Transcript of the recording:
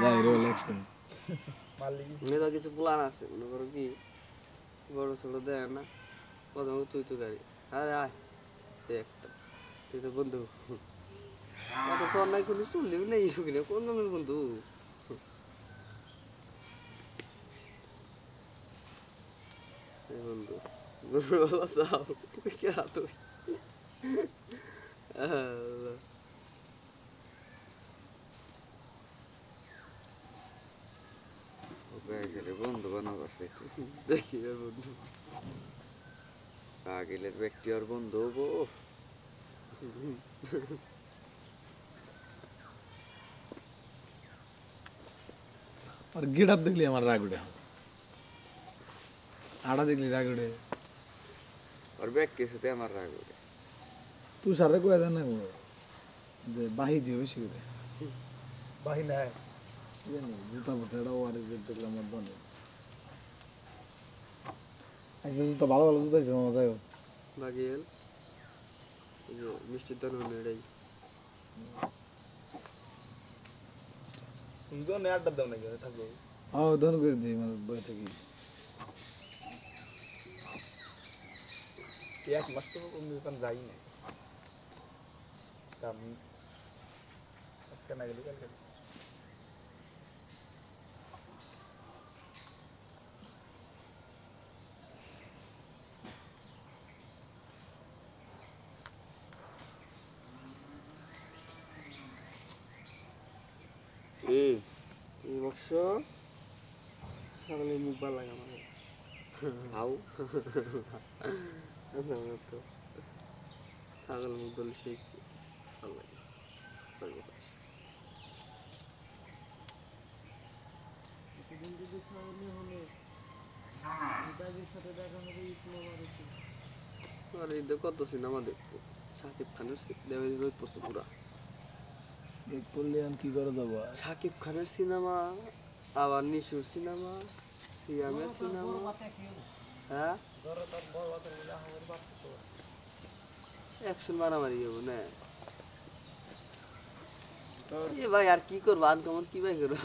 যাই, roll action মেয়েদের কিছু প্ল্যান আছে, মনে করো কি? বড় ছোট দেয় না, প্রথমে তুই তো গাড়ি। আরে আয় একটা। তুই তো বন্ধু। অত সর নাই কোনো শুনলি নেই ওখানে, কোন নামের বন্ধু? বন্ধু বন্ধু বলো সাও কে তুই আল্লাহ গেলে বন্ধু বানা করছে দেখি বন্ধু। পাগিলের ব্যক্তি আর বন্ধু গো আর গেট আপ দেখলি আমার রাগ উঠে আড়া দেখলি রাগ উঠে আর ব্যাগ কিছুতে আমার রাগ ওঠে তুই সারে কয়ে দেন না গো যে বাহি দিয়ে বেশি করে। বাহি জানি জুতা পড়ছে এটা ওয়ারে যে দেখলাম আমার বনে আচ্ছা জুতা ভালো ভালো জুতা আছে মামা যাই হোক। বাগিয়েল। এই যে মিষ্টির দোকান এটাই। তুমি তো নে আড্ডা দাও নাকি থাকো আও দন করে দিই মানে বই থেকে। এক মাস তো দোকান যাই না কাম আজকে না গেলে কালকে ছাগলের মুখ ভালো লাগে আমার। হাউ তো ছাগল মুখ সেই ভালো লাগে। আর কত সিনেমা দেখব? শাকিব খানের পড়ছে পুরা। দেখ করলে আর কি করে দেবো? সাকিব খানের সিনেমা আবার নিশুর সিনেমা সিয়ামের সিনেমা। হ্যাঁ? অ্যাকশন মারামারি হব না। এ ভাই আর কি করব? আনকমন কি ভাই করব?